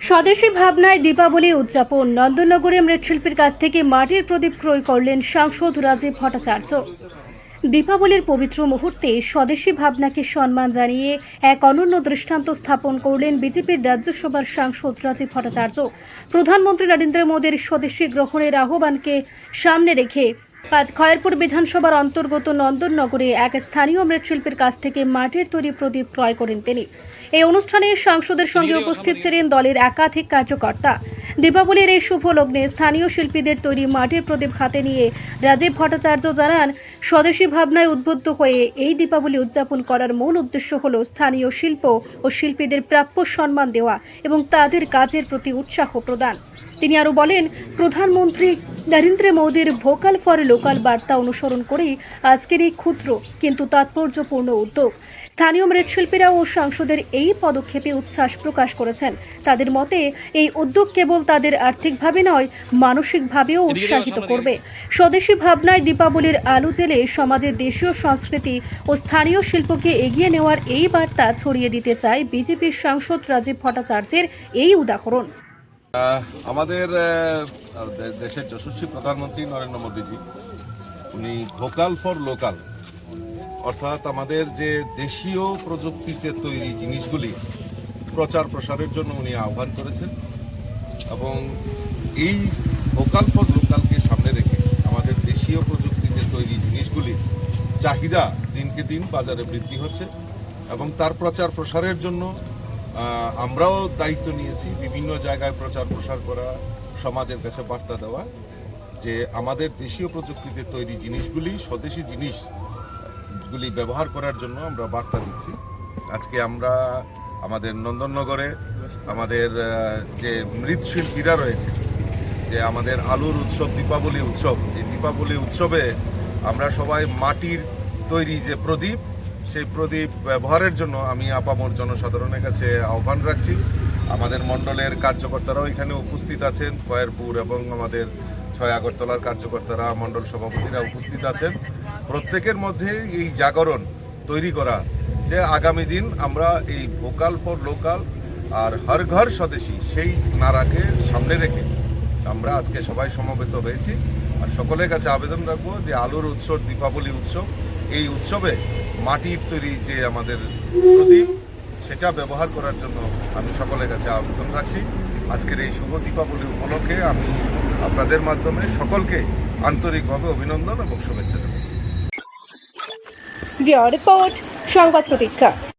স্বদেশী ভাবনায় দীপাবলি উদযাপন। নন্দননগরে মৃৎশিল্পীর কাছ থেকে মাটির প্রদীপ ক্রয় করলেন সাংসদ রাজীব ভট্টাচার্য। দীপাবলির পবিত্র মুহূর্তে স্বদেশী ভাবনাকে সম্মান জানিয়ে এক অনন্য দৃষ্টান্ত স্থাপন করলেন বিজেপির রাজ্যসভার সাংসদ রাজীব ভট্টাচার্য। প্রধানমন্ত্রী নরেন্দ্র মোদীর স্বদেশী গ্রহণের আহ্বানকে সামনে রেখে আজ খয়েরপুর বিধানসভার অন্তর্গত নন্দননগরে এক স্থানীয় মৃৎশিল্পীর কাছ থেকে মাটির তৈরি প্রদীপ ক্রয় করেন তিনি। এই অনুষ্ঠানে সাংসদের সঙ্গে উপস্থিত ছিলেন দলের একাধিক কার্যকর্তা। দীপাবলির এই শুভ লগ্নে স্থানীয় শিল্পীদের তৈরি মাটির প্রদীপ হাতে নিয়ে রাজীব ভট্টাচার্য জানান স্বদেশী ভাবনায় উদ্বুদ্ধ হয়ে এই দীপাবলি উদযাপন করার মূল উদ্দেশ্য হল স্থানীয় শিল্প ও শিল্পীদের প্রাপ্য সম্মান দেওয়া এবং তাদের কাজের প্রতি উৎসাহ প্রদান। তিনি আরও বলেন প্রধানমন্ত্রী নরেন্দ্র মোদীর ভোকাল ফর লোকাল বার্তা অনুসরণ করেই আজকের এই ক্ষুদ্র কিন্তু তাৎপর্যপূর্ণ উদ্যোগ। স্থানীয় মৃৎশিল্পীরা ও সাংসদের এই পদক্ষেপে উচ্ছ্বাস প্রকাশ করেছেন। তাদের মতে এই উদ্যোগ কেবল তাদের আর্থিকভাবে নয় মানসিকভাবেও উৎসাহিত করবে। স্বদেশী ভাবনায় দীপাবলির আলো জেলে সমাজের দেশীয় সংস্কৃতি ও স্থানীয় শিল্পকে এগিয়ে নেওয়ার এই বার্তা ছড়িয়ে দিতে চায় বিজেপির সাংসদ রাজীব ভট্টাচার্যের এই উদাহরণ। আমাদের দেশের যশস্বী প্রধানমন্ত্রী নরেন্দ্র মোদীজি, উনি ভোকাল ফর লোকাল অর্থাৎ আমাদের যে দেশীয় প্রযুক্তিতে তৈরি জিনিসগুলি প্রচার প্রসারের জন্য উনি আহ্বান করেছেন এবং এই ভোকাল ফর লোকালকে সামনে রেখে আমাদের দেশীয় প্রযুক্তিতে তৈরি জিনিসগুলির চাহিদা দিনকে দিন বাজারে বৃদ্ধি হচ্ছে এবং তার প্রচার প্রসারের জন্য আমরাও দায়িত্ব নিয়েছি বিভিন্ন জায়গায় প্রচার প্রসার করা, সমাজের কাছে বার্তা দেওয়া, যে আমাদের দেশীয় প্রযুক্তিতে তৈরি জিনিসগুলি, স্বদেশি জিনিসগুলি ব্যবহার করার জন্য আমরা বার্তা দিচ্ছি। আজকে আমরা আমাদের নন্দননগরে আমাদের যে মৃৎশিল্পীরা রয়েছে, যে আমাদের আলুর উৎসব, দীপাবলি উৎসব, এই দীপাবলি উৎসবে আমরা সবাই মাটির তৈরি যে প্রদীপ সেই প্রদীপ ব্যবহারের জন্য আমি আপামর জনসাধারণের কাছে আহ্বান রাখছি। আমাদের মণ্ডলের কার্যকর্তারাও এখানে উপস্থিত আছেন, খয়েরপুর এবং আমাদের ছয় আগরতলার কার্যকর্তারা, মণ্ডল সভাপতিরা উপস্থিত আছেন। প্রত্যেকের মধ্যে এই জাগরণ তৈরি করা যে আগামী দিন আমরা এই ভোকাল ফর লোকাল আর হর ঘর স্বদেশী সেই নারাকে সামনে রেখে আমরা আজকে সবাই সমবেত হয়েছি। আর সকলের কাছে আবেদন রাখব যে আলোর উৎসব, দীপাবলি উৎসব, এই উৎসবে মাটির তৈরি যে আমাদের প্রদীপ, সেটা ব্যবহার করার জন্য আমি সকলের কাছে আবেদন রাখছি। আজকের এই শুভ দীপাবলি উপলক্ষে আমি আপনাদের মাধ্যমে সকলকে আন্তরিকভাবে অভিনন্দন এবং শুভেচ্ছা জানাচ্ছি। রিপোর্ট, সংবাদ প্রতীক্ষা।